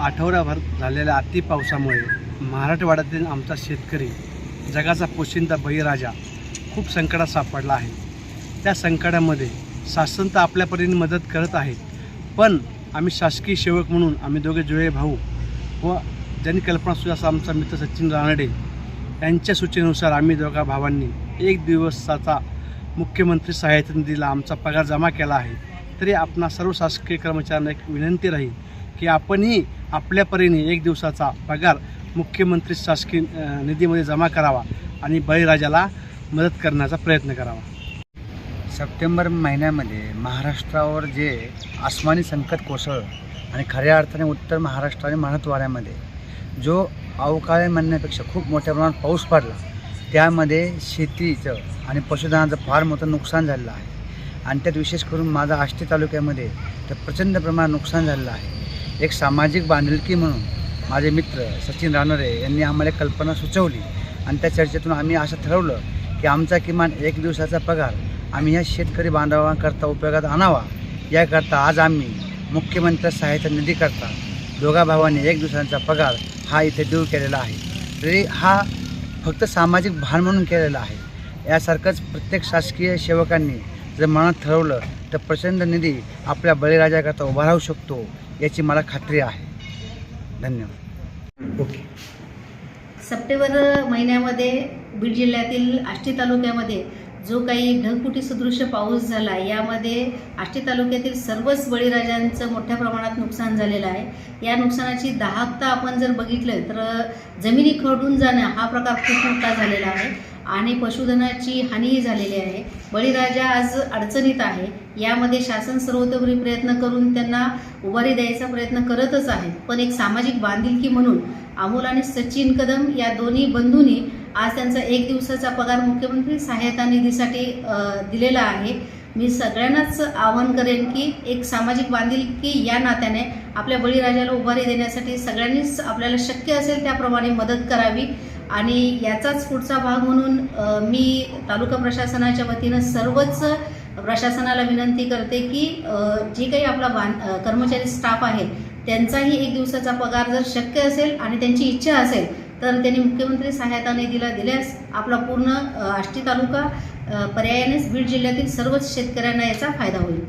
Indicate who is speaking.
Speaker 1: आठवड्याभर झालेल्या अति पावसामुळे मराठवाड्यातील आमचा शेतकरी जगाचा पोशिंदा बळीराजा खूप संकटात सापडला आहे. त्या संकटामध्ये शासन तर आपल्या परीने मदत करत आहे पण आम्ही शासकीय सेवक म्हणून आम्ही दोघे जुळे भाऊ व ज्यांनी कल्पना सुद्धा असा आमचा मित्र सचिन रानडे यांच्या सूचनेनुसार आम्ही दोघा भावांनी एक दिवसाचा मुख्यमंत्री सहाय्यता निधीला आमचा पगार जमा केला आहे. तरी आपणा सर्व शासकीय कर्मचाऱ्यांना एक विनंती राहील की आपणही आपल्या परीने एक दिवसाचा पगार मुख्यमंत्री शासकीय निधीमध्ये जमा करावा आणि बळीराजाला मदत करण्याचा प्रयत्न करावा.
Speaker 2: सप्टेंबर महिन्यामध्ये महाराष्ट्रावर जे आसमानी संकट कोसळलं आणि खऱ्या अर्थाने उत्तर महाराष्ट्र आणि मराठवाड्यामध्ये जो अवकाळी म्हणण्यापेक्षा खूप मोठ्या प्रमाणात पाऊस पडला त्यामध्ये शेतीचं आणि पशुधनाचं फार मोठं नुकसान झालेलं आहे. आणि त्यात विशेष करून माझा आष्टी तालुक्यामध्ये तर प्रचंड प्रमाणात नुकसान झालेलं आहे. एक सामाजिक बांधिलकी म्हणून माझे मित्र सचिन रानडे यांनी आम्हाला कल्पना सुचवली. आणि त्या चर्चेतून आम्ही असं ठरवलं की आमचा किमान एक दिवसाचा पगार आम्ही ह्या शेतकरी बांधवांकरता उपयोगात आणावा. याकरता आज आम्ही मुख्यमंत्री सहायता निधीकरता दोघा भावांनी एक दिवसांचा पगार हा इथे देऊ केलेला आहे. तरी हा फक्त सामाजिक भान म्हणून केलेला आहे. यासारखंच प्रत्येक शासकीय सेवकांनी जर मनात ठरवलं तर प्रचंड निधी आपल्या बळीराजाकरता उभा राहू शकतो याची मला खात्री आहे. धन्यवाद.
Speaker 1: ओके.
Speaker 3: सप्टेंबर महिन्यामध्ये बीड जिल्ह्यातील आष्टी तालुक्यामध्ये जो काही ढगफुटी सदृश्य पाऊस झाला यामध्ये आष्टी तालुक्यातील सर्वच बळीराजांचं मोठ्या प्रमाणात नुकसान झालेलं आहे. या नुकसानाची दाहकता आपण जर बघितलं तर जमिनी खरडून जाणं हा प्रकार खूप मोठा झालेला आहे. आणि पशुधनाची हानीही झालेली आहे. बळीराजा आज अडचणीत आहे. यामध्ये शासन सर्वतोपरी प्रयत्न करून त्यांना उभारी द्यायचा प्रयत्न करतच आहे पण एक सामाजिक बांधिलकी म्हणून अमोल आणि सचिन कदम या दोन्ही बंधूंनी आज त्यांचा एक दिवसाचा पगार मुख्यमंत्री सहायता निधीसाठी दिलेला आहे. मी सगळ्यांनाच आवाहन करेन की एक सामाजिक बांधिलकी या नात्याने आपल्या बळीराजाला उभारी देण्यासाठी सगळ्यांनीच आपल्याला शक्य असेल त्याप्रमाणे मदत करावी. आणि याचाच पुढचा भाग म्हणून मी तालुका प्रशासनाच्या वतीनं सर्वच प्रशासनाला विनंती करते की जी जे काही आपला बां कर्मचारी स्टाफ आहे त्यांचाही एक दिवसाचा पगार जर शक्य असेल आणि त्यांची इच्छा असेल तर त्यांनी मुख्यमंत्री सहायता निधीला दिल्यास आपला पूर्ण आष्टी तालुका पर्यायानेच बीड जिल्ह्यातील सर्वच शेतकऱ्यांना याचा फायदा होईल.